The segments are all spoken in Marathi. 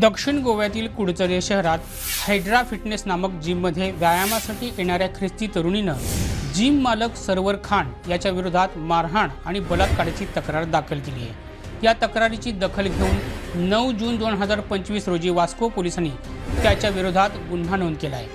दक्षिण गोव्यातील कुडचरे शहरात हायड्रा फिटनेस नामक जिममध्ये व्यायामासाठी येणाऱ्या ख्रिस्ती तरुणीनं जिम मालक सरवर खान याच्या विरोधात मारहाण आणि बलात्काराची तक्रार दाखल केली आहे. या तक्रारीची दखल घेऊन नऊ जून दोन हजार पंचवीस रोजी वास्को पोलिसांनी त्याच्या विरोधात गुन्हा नोंद केला आहे.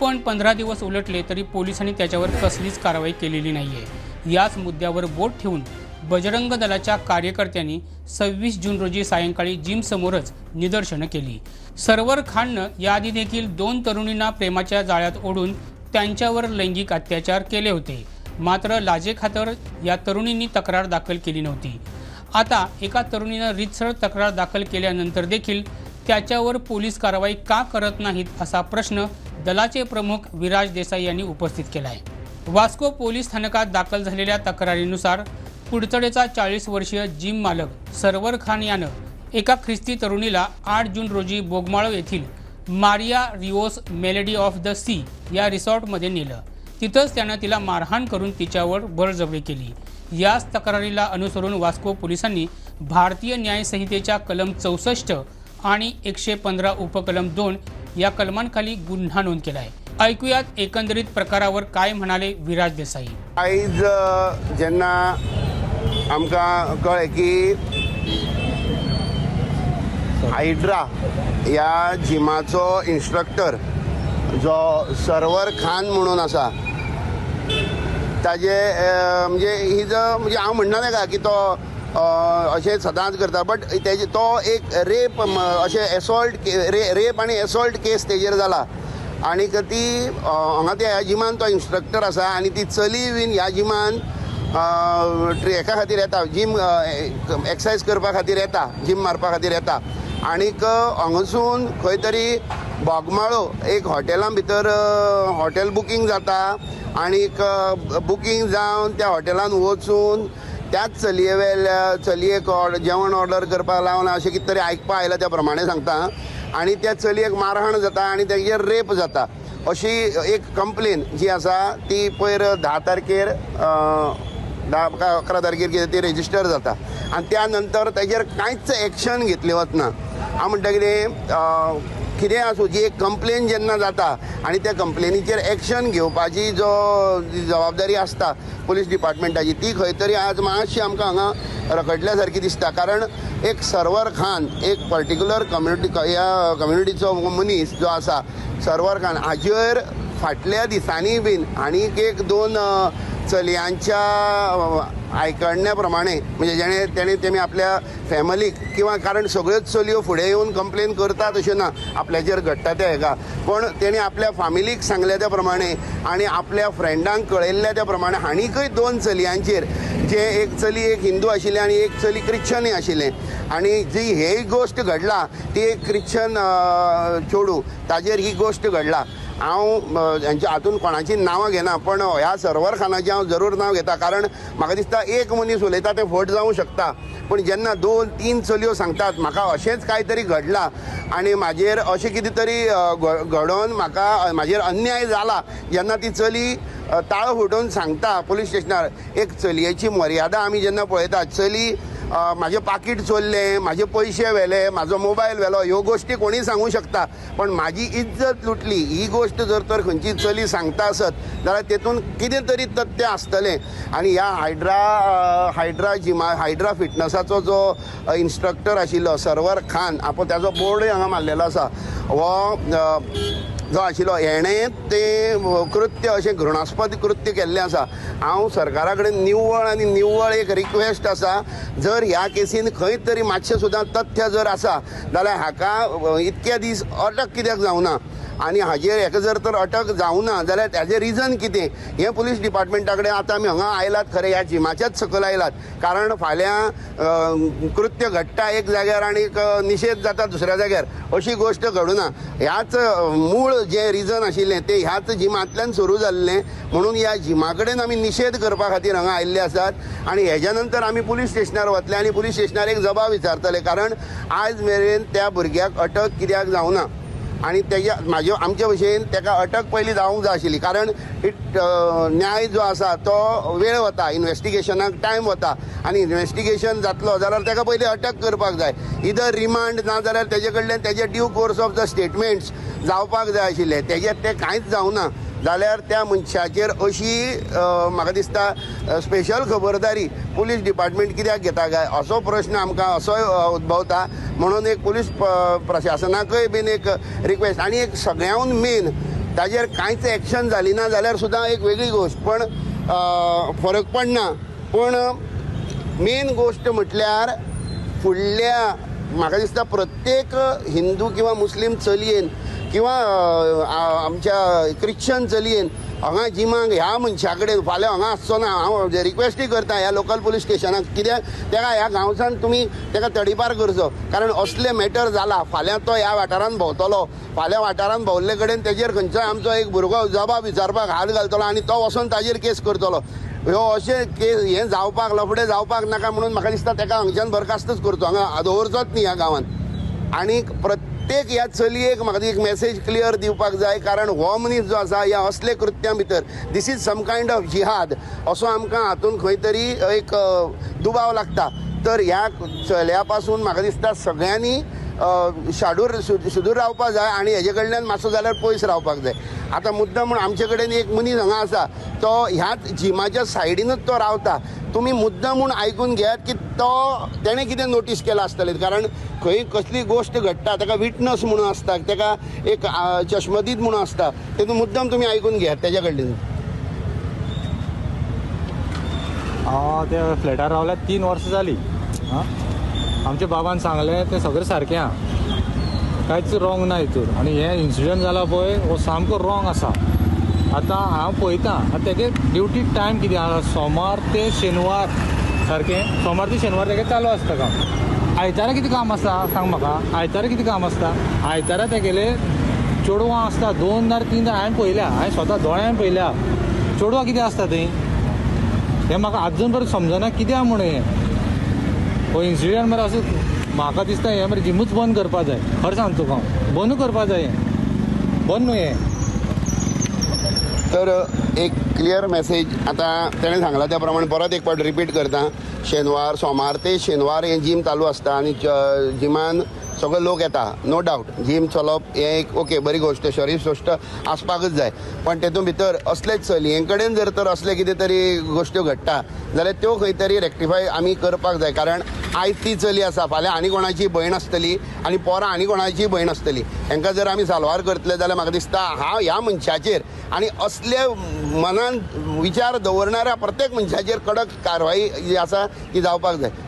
पण पंधरा दिवस उलटले तरी पोलिसांनी त्याच्यावर कसलीच कारवाई केलेली नाही आहे याच मुद्द्यावर बोट ठेवून बजरंग दलाच्या कार्यकर्त्यांनी सव्वीस जून रोजी सायंकाळी जिमसमोरच निदर्शनं केली. सरवर खाननं याआधी देखील दोन तरुणींना प्रेमाच्या जाळ्यात ओढून त्यांच्यावर लैंगिक अत्याचार केले होते. मात्र लाजेखातर या तरुणींनी तक्रार दाखल केली नव्हती. आता एका तरुणीनं रितसर तक्रार दाखल केल्यानंतर देखील त्याच्यावर पोलीस कारवाई का करत नाहीत असा प्रश्न दलाचे प्रमुख विराज देसाई यांनी उपस्थित केला आहे वास्को पोलीस स्थानकात दाखल झालेल्या तक्रारीनुसार कुडचडेचा चाळीस वर्षीय जिम मालक सरवर खान यानं एका ख्रिस्ती तरुणीला आठ जून रोजी बोगमाळो येथील Maria Rios melody of the sea या रिसॉर्टमध्ये नेलं. तिथंच त्यानं तिला मारहाण करून तिच्यावर बळजबरी केली. याच तक्रारीला अनुसरून वास्को पोलिसांनी भारतीय न्यायसंहितेच्या कलम चौसष्ट आणि एकशे पंधरा उपकलम दोन या कलमांखाली गुन्हा नोंद केला आहे ऐकूयात एकंदरीत प्रकारावर काय म्हणाले विराज देसाई. आईज ज्यांना आमकां कळ्ळें की हायड्रा ह्या जिमाचो इन्स्ट्रक्टर जो सर्वर खान म्हणून आसा ताजे म्हणजे ही जो म्हणजे हांव म्हणना नाका की तो अशें सदांच करता बट तेजे तो एक रेप अशें एसॉल्ट रे रेप आनी एसॉल्ट केस तेजेर जाला. आनीक ती हांगा त्या ह्या जिमान तो इन्स्ट्रक्टर आसा आनी ती चली बीन ह्या जिमान ट्रेका खातीर येता. जीम एक्सरसायज करपा खातीर येता. जीम मारपा खातीर येता. आनीक हांगासून खंय तरी बोगमाळो एक हॉटेला भितर हॉटेल बुकींग जाता. आनीक बुकींग जावन त्या हॉटेलान वचून त्याच चलये वेल्या चलयेक ऑर्डर जेवण ऑर्डर करपाक लावन अशें कितें तरी आयकपा आयलां त्या प्रमाणे सांगता आनी त्या चलयेक मारहाण जाता आनी तेजेर रेप जाता. अशी एक कंप्लेन जी आसा ती पयर धा तारखेर धा अकरा तारखेर कितें ती रेजिस्टर जाता आनी त्या नंतर तेजेर कांयच एक्शन घेतलें वचना हांव म्हणटा कितें कितें आसूं जी एक कंप्लेन जेन्ना जाता आनी त्या कंप्लेनीचेर एक्शन घेवपाची जो जबाबदारी आसता पुलीस डिपार्टमेंटाची ती खंय तरी आज मातशी आमकां हांगा रखडल्या सारकी दिसता. कारण एक सर्वर खान एक पर्टिक्युलर कम्युनिटी ह्या कम्युनिटीचो मनीस जो आसा सर्वर खान हाजेर फाटल्या दिसांनी बीन आनीक एक दोन चलयांच्या अ, आयकण्या प्रमाणे म्हणजे जेणे तेणे तेमी आपल्या फॅमिलीक किंवा कारण सगळ्योच चलयो फुडें येवन कंप्लेन करतात अशें ना आपल्याचेर घडटा त्या हेका पण तेणी आपल्या फॅमिलीक सांगल्या त्या प्रमाणे आनी आपल्या फ्रेंडांक कळयल्ल्या त्या प्रमाणे हाणीकय दोन चलयांचेर जे एक चली एक हिंदू आशिल्ले आनी एक चली क्रिश्चनय आशिल्ले आनी जी हे गोश्ट घडला ती एक क्रिश्चन अ, चेडू ताजेर ही गोश्ट घडला. हांव हेंच्या हातून कोणाची नांवां घेना पण ह्या सर्वर खानाचें हांव जरूर नांव घेता कारण म्हाका दिसता एक मनीस उलयता तें फट जावंक शकता. पण जेन्ना दोन तीन चलयो सांगतात म्हाका अशेंच काय तरी घडलां. आनी म्हाजेर अशें कितें तरी घडोवन म्हाका म्हाजेर अन्याय जाला जेन्ना ती चली ताळो फुटोवन सांगता पुलीस स्टेशनार एक चलयेची मर्यादा आमी जेन्ना पळयतात चली माझे म्हाजें पाकीट चोरलें म्हाजे पयशे व्हेले म्हाजो मोबायल व्हेलो ह्यो गोश्टी कोणीय सांगू शकता? पण म्हाजी इज्जत लुटली ही गोश्ट जर तर खंयची चली सांगता आसत जाल्यार तेतून कितें तरी तथ्य आसतलें आनी ह्या हायड्रा हायड्रा जिमा हायड्रा फिटनसाचो जो इन्स्ट्रक्टर आशिल्लो सर्वर खान आपण ताचो बोर्डूय हांगा मारलेलो आसा. हो जो आशिल्लो हेणें तें कृत्य अशें घृणास्पद कृत्य केल्लें आसा. हांव सरकारा कडेन निव्वळ आनी निव्वळ एक रिक्वेस्ट आसा जर ह्या केसीन खंय तरी मातशें सुद्दां तथ्य जर आसा जाल्यार हाका इतके दीस अटक कित्याक जावना? आनी हाजेर हेका जर तर अटक जावना जाल्यार हाजें रिजन कितें? हें पुलीस डिपार्टमेंटा कडेन आतां आमी हांगा आयलात खरें ह्या जिमाच्याच सकयल आयलात. कारण फाल्यां कृत्य घडटा एक जाग्यार आनीक निशेध जाता दुसऱ्या जाग्यार अशी गोश्ट घडूना ह्याच मूळ जें रिजन आशिल्लें तें ह्याच जिमांतल्यान सुरू जाल्लें म्हणून ह्या जिमा कडेन आमी निशेध करपा खातीर हांगा आयिल्ले आसात. आनी हेज्या नंतर आमी पुलीस स्टेशनार वतले आनी पुलीस स्टेशनार एक जबाब विचारतले. कारण आयज मेरेन त्या भुरग्याक अटक कित्याक जावना आनी तेज्या म्हाजे आमचे भशेन ताका अटक पयलीं जावंक जाय आशिल्ली. कारण इट न्याय जो आसा तो वेळ वता इन्व्हेस्टिगेशनाक टायम वता. आनी इन्व्हेस्टिगेशन जातलो जाल्यार ताका पयलीं अटक करपाक जाय. इधर रिमांड ना जाल्यार तेजे कडल्यान तेजे due course of the statements जावपाक जाय आशिल्ले. तेजे ते कांयच जावना जाल्यार त्या मनशाचेर अशी म्हाका दिसता स्पेशल खबरदारी पुलीस डिपार्टमेंट कित्याक घेता काय? असो प्रश्न आमकां असोय उद्भवता. म्हणून एक पुलीस प्रशासनाकय बीन एक रिक्वेस्ट आनी एक सगळ्यांत मेन ताजेर कांयच एक्शन जाली ना जाल्यार सुद्दां एक वेगळी गोश्ट पण फरक पडना. पण मेन गोश्ट म्हटल्यार फुडल्या म्हाका दिसता प्रत्येक हिंदू किंवा मुस्लीम चलयेन किंवा आमच्या क्रिश्चन चलयेन हांगा जिमाक ह्या मनशा कडेन फाल्यां हांगा आसचो ना हांव रिक्वेस्टूय करता ह्या लोकल पुलीस स्टेशनाक कित्याक तेका ह्या गांवसान तुमी तेका तडीपार करचो. कारण असले मॅटर जाला फाल्यां तो ह्या वाठारान भोंवतलो. फाल्यां वाठारान भोंवल्ले कडेन तेजेर खंयचोय आमचो एक भुरगो जबाब विचारपाक हात घालतलो आनी तो वचोन ताजेर केस करतलो. ह्यो अशें केस हें जावपाक लफडे जावपाक नाका म्हणून म्हाका दिसता ताका हांगच्यान बरखास्तच करचो. हांगा दवरचोच न्ही ह्या गांवांत. आनी प्रत्येक ह्या चलयेक म्हाका एक मेसेज क्लियर दिवपाक जाय. कारण हो मनीस जो आसा ह्या असले कृत्यां भितर this is some kind of जिहाद असो आमकां हातून खंय तरी एक दुबाव लागता. तर ह्या चल्या पासून म्हाका दिसता सगळ्यांनी शाडूर सुदूर रावपाक जाय आनी हेजे कडल्यान मातसो जाल्यार पयस रावपाक जाय. आतां मुद्दम म्हूण आमचे कडेन एक मनीस हांगा आसा तो ह्याच जिमाच्या सायडीनूच तो रावता. तुमी मुद्दम म्हूण आयकून घेयात की तो तेणें कितें नोटीस केलां आसतलें कारण खंय कसली गोश्ट घडटा ताका विटनस म्हणून आसता ताका एक आ, चश्मदीत म्हणून आसता तेतून मुद्दम तुमी आयकून घेयात तेज्या कडल्यान. त्या फ्लॅटार रावल्यात तीन वर्सां जालीं आमच्या बाबान सांगलें तें सगळें सारकें आहा कांयच रॉंग ना हितूर आनी हे इन्सिडंट जाला पळय हो सामको रॉंग आसा आतां हांव पळयतां आतां तेगे ड्युटी टायम कितें आसा सोमार ते शेनवार सारकें सोमार ते शेनवार तेगे चालू आसता काम. आयतारा कितें काम आसता सांग म्हाका आयतारा कितें काम आसता आयतारा तेगेले चेडवां आसता दोन नार तीन हांवें पळयल्या. हांवें स्वता दोळ्यान पळयल्या. चेडवां कितें आसता थंय हें म्हाका आजून पर्यंत समजना कित्याक म्हणून हें हो इन्सिडंट मरे असं म्हाका दिसता हें मरे जिमूच बंद करपा जाय. खरें सांगता तुका हांव बंद करपा जाय हें. बंद न्हू हें. तर एक क्लियर मेसेज आतां तेणें सांगला त्या प्रमाणे परत एक फावट रिपीट करता. शेनवार सोमार ते शेनवार हें जीम चालू आसता आनी जिमान सगळे लोक येता नो डावट जीम चलप हें एक ओके बरी गोश्ट शरीर सोश्ट आसपाकच जाय. पण तेतून भितर असलेच चलये कडेन जर तर असले कितें तरी गोश्ट्यो घडटा जाल्यार त्यो खंय तरी रेक्टिफाय आमी करपाक जाय. कारण आयज ती चली आसा फाल्यां आनी कोणाची भयण आसतली आनी पोरां आनी कोणाची भयण आसतली. हांकां जर आमी साल्वार करतले जाल्यार म्हाका दिसता हांव ह्या मनशाचेर. आनी असले मनान विचार दवरणाऱ्या प्रत्येक मनशाचेर कडक कारवाई जी आसा ती जावपाक जाय.